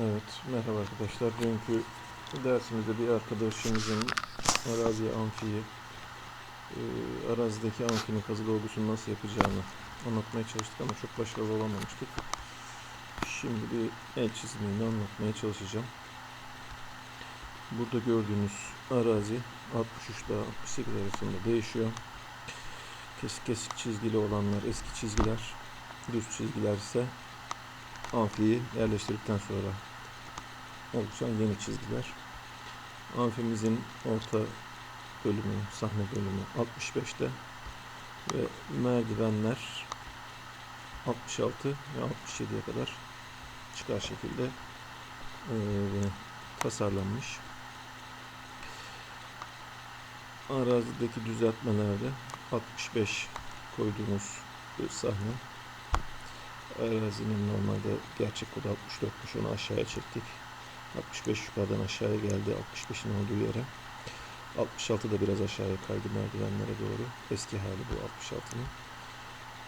Evet, merhaba arkadaşlar. Dünkü dersimizde bir arkadaşımızın arazi amfiyi, e, arazideki amfinin kazı dolgusunu nasıl yapacağını anlatmaya çalıştık ama çok başarılı olamamıştık. Şimdi bir el çizimini anlatmaya çalışacağım. Burada gördüğünüz arazi 63 ile 68 arasında değişiyor. Kesik kesik çizgili olanlar eski çizgiler, düz çizgiler ise amfiyi yerleştirdikten sonra oluşan yeni çizgiler. Amfimizin orta bölümü, sahne bölümü 65'te ve merdivenler 66 ve 67'ye kadar çıkar şekilde eee, tasarlanmış. Arazideki düzeltmelerde 65 koyduğumuz sahne Arazinin normalde gerçek kodu 64'müş onu aşağıya çektik. 65 yukarıdan aşağıya geldi 65'in olduğu yere. 66 da biraz aşağıya kaydı merdivenlere doğru. Eski hali bu 66'nın.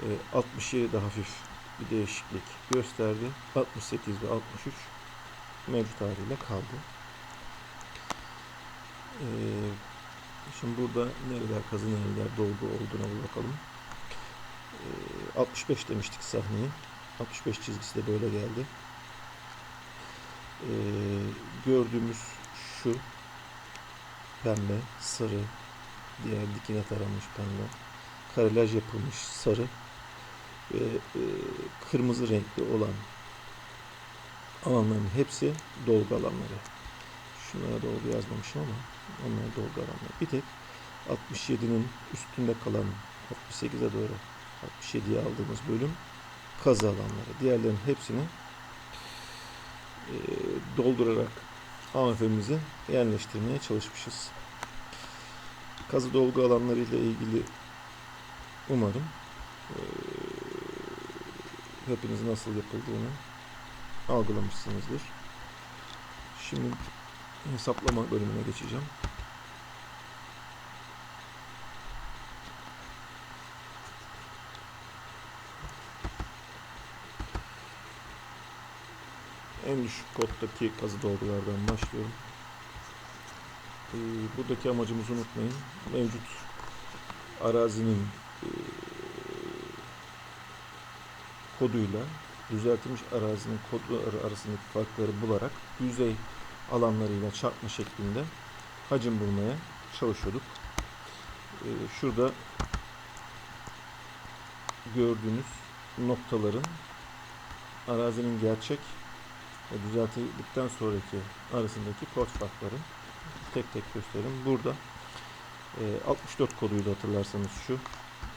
Ee, 67 de hafif bir değişiklik gösterdi. 68 ve 63 mevcut haliyle kaldı. Ee, şimdi burada nereler kazı nereler dolgu olduğuna bir bakalım. Ee, 65 demiştik sahneyi. 65 çizgisi de böyle geldi. Ee, gördüğümüz şu pembe, sarı, diğer dikine taranmış pembe, karelaj yapılmış sarı ve e, kırmızı renkli olan alanların hepsi dolgu alanları. Şunlara dolgu yazmamışım ama onlar dolgu alanları. Bir tek 67'nin üstünde kalan 68'e doğru 67'ye aldığımız bölüm kazı alanları. Diğerlerinin hepsini e, doldurarak AMF'mizi yerleştirmeye çalışmışız. Kazı dolgu alanları ile ilgili umarım e, hepiniz nasıl yapıldığını algılamışsınızdır. Şimdi hesaplama bölümüne geçeceğim. En düşük koddaki kazı dolgulardan başlıyorum. Ee, buradaki amacımızı unutmayın. Mevcut arazinin e, koduyla düzeltilmiş arazinin kodu ar- arasındaki farkları bularak yüzey alanlarıyla çarpma şeklinde hacim bulmaya çalışıyorduk. Ee, şurada gördüğünüz noktaların arazinin gerçek ve düzeltildikten sonraki arasındaki kod farkları tek tek göstereyim. Burada e, 64 koduydu hatırlarsanız şu.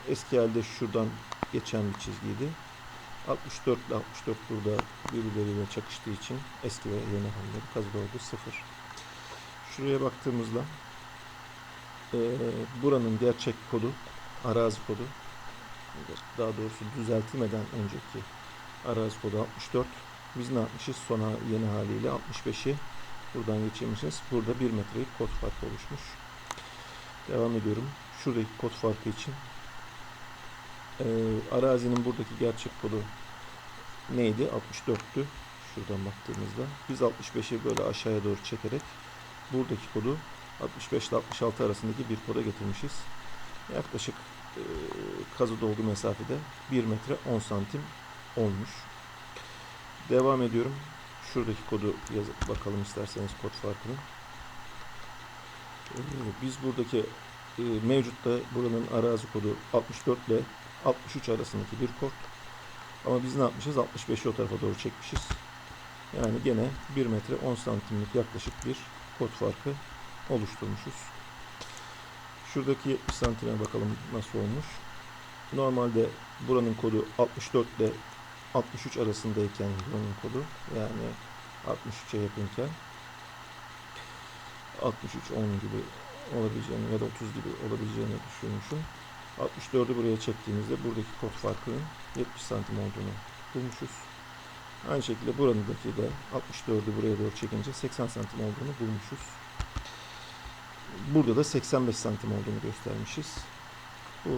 Eski halde şuradan geçen bir çizgiydi. 64 ile 64 burada birbirleriyle çakıştığı için eski ve yeni halleri kazı dolgu 0. Şuraya baktığımızda e, buranın gerçek kodu, arazi kodu daha doğrusu düzeltilmeden önceki arazi kodu 64. Biz ne yapmışız? Sonra yeni haliyle 65'i buradan geçirmişiz. Burada 1 metrelik kod farkı oluşmuş. Devam ediyorum. Şuradaki kod farkı için e, arazinin buradaki gerçek kodu neydi? 64'tü. Şuradan baktığımızda. Biz 65'i böyle aşağıya doğru çekerek buradaki kodu 65 ile 66 arasındaki bir koda getirmişiz. Yaklaşık e, kazı dolgu mesafede 1 metre 10 santim olmuş. Devam ediyorum. Şuradaki kodu yazıp bakalım isterseniz kod farkını. Ee, Biz buradaki e, mevcutta buranın arazi kodu 64 ile 63 arasındaki bir kod. Ama biz ne yapmışız? 65'i o tarafa doğru çekmişiz. Yani gene 1 metre 10 santimlik yaklaşık bir kod farkı oluşturmuşuz. Şuradaki 70 santime bakalım nasıl olmuş. Normalde buranın kodu 64 ile 63 arasındayken buranın kodu yani 63'e yakınken 63 10 gibi olabileceğini ya da 30 gibi olabileceğini düşünmüşüm. 64'ü buraya çektiğimizde buradaki kod farkının 70 santim olduğunu bulmuşuz. Aynı şekilde buranındaki de 64'ü buraya doğru çekince 80 santim olduğunu bulmuşuz. Burada da 85 santim olduğunu göstermişiz. Bu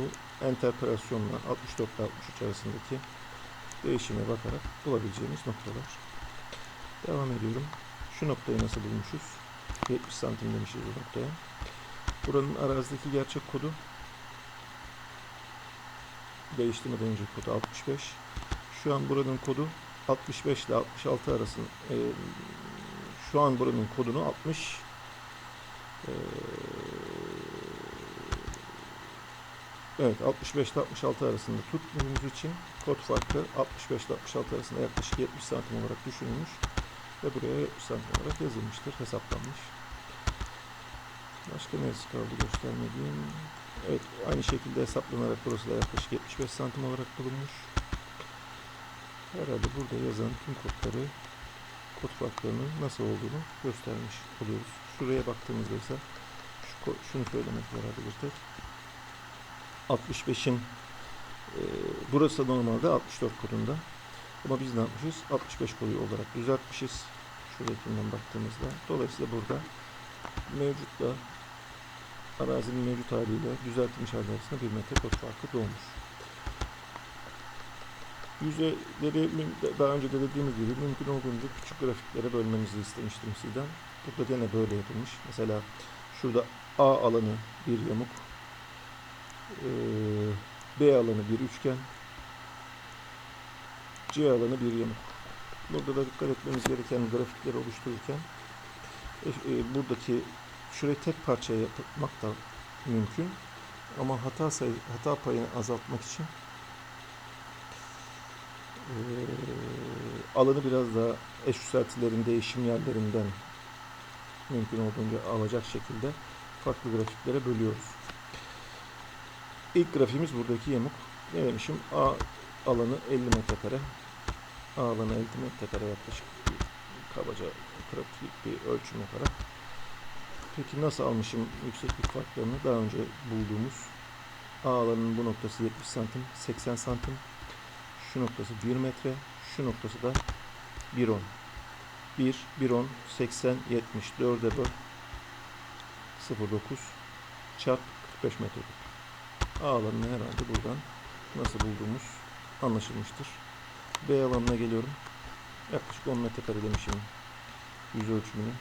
enterpolasyonla 64 ile 63 arasındaki değişime bakarak bulabileceğimiz noktalar. Devam ediyorum. Şu noktayı nasıl bulmuşuz? 70 santim demişiz bu noktaya. Buranın arazideki gerçek kodu değiştirmeden önce kodu 65. Şu an buranın kodu 65 ile 66 arasında. e, şu an buranın kodunu 60 e, Evet 65 ile 66 arasında tuttuğumuz için kod farkı 65 ile 66 arasında yaklaşık 70 santim olarak düşünülmüş ve buraya 70 santim olarak yazılmıştır, hesaplanmış. Başka neresi kaldı göstermediğim? Evet aynı şekilde hesaplanarak burası da yaklaşık 75 santim olarak bulunmuş. Herhalde burada yazan tüm kodları, kod farklarının nasıl olduğunu göstermiş oluyoruz. Şuraya baktığımızda ise şu, şunu söylemek herhalde bir tek. 65'in e, burası normalde 64 kodunda. Ama biz ne yapmışız? 65 kodu olarak düzeltmişiz. Şuradakinden baktığımızda. Dolayısıyla burada mevcutla arazinin mevcut haliyle düzeltilmiş hali arasında bir metre kod farkı doğmuş. Yüzeyleri müm- daha önce de dediğimiz gibi mümkün olduğunca küçük grafiklere bölmemizi istemiştim sizden. Burada gene böyle yapılmış. Mesela şurada A alanı bir yamuk, B alanı bir üçgen, C alanı bir yamuk. Burada da dikkat etmemiz gereken grafikleri oluştururken e, e, buradaki şurayı tek parçaya yapmak da mümkün. Ama hata sayı, hata payını azaltmak için e, alanı biraz daha eş yükseltilerin değişim yerlerinden mümkün olduğunca alacak şekilde farklı grafiklere bölüyoruz. İlk grafiğimiz buradaki yamuk. Ne demişim? A alanı 50 metrekare. A alanı 50 metrekare yaklaşık bir kabaca pratik bir ölçüm yaparak. Peki nasıl almışım yükseklik farklarını? Daha önce bulduğumuz A alanının bu noktası 70 santim, 80 santim. Şu noktası 1 metre, şu noktası da 1.10. 1, 1.10, 80, 70, 4'e böl 0.9 çarp 45 metre. A alanını herhalde buradan nasıl bulduğumuz anlaşılmıştır. B alanına geliyorum. Yaklaşık 10 metrekare demişim yüz ölçümünü.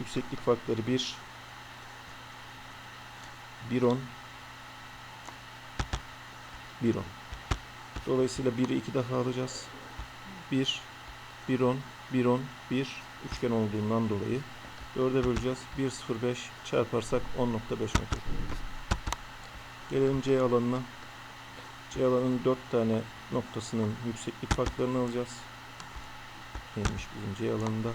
Yükseklik farkları 1 1.10 1.10 Dolayısıyla 1'i 2 defa alacağız. 1 1.10 1.10 1 üçgen olduğundan dolayı 4'e böleceğiz. 1.05 çarparsak 10.5 metre. Gelelim C alanına. C alanının 4 tane noktasının yükseklik farklarını alacağız. Neymiş bizim C alanında?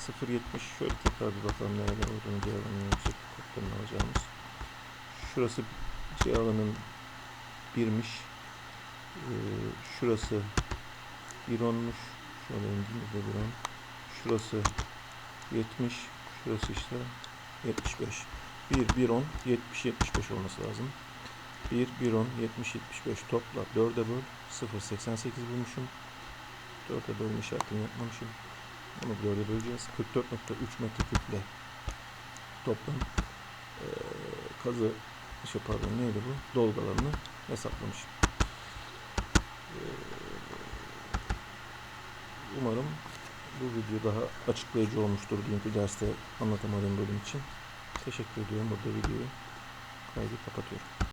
0.70 şöyle tekrar bir bakalım nerede olduğunu C alanının yükseklik farklarını alacağımız. Şurası C alanın 1'miş. Ee, şurası 1.10'muş. Şöyle indiğimizde 1.10. Şurası 70. Şurası işte 75. 1, 1, 10, 70, 75 olması lazım. 1, 1, 10, 70, 75 topla 4'e böl. 0, 88 bulmuşum. 4'e bölme işaretini yapmamışım. Ama 4'e böleceğiz. 44.3 metre küple toplam eee kazı şey pardon neydi bu? Dolgalarını hesaplamışım. Eee, Umarım bu video daha açıklayıcı olmuştur dünkü derste anlatamadığım bölüm için. Teşekkür ediyorum. Burada videoyu kaydı kapatıyorum.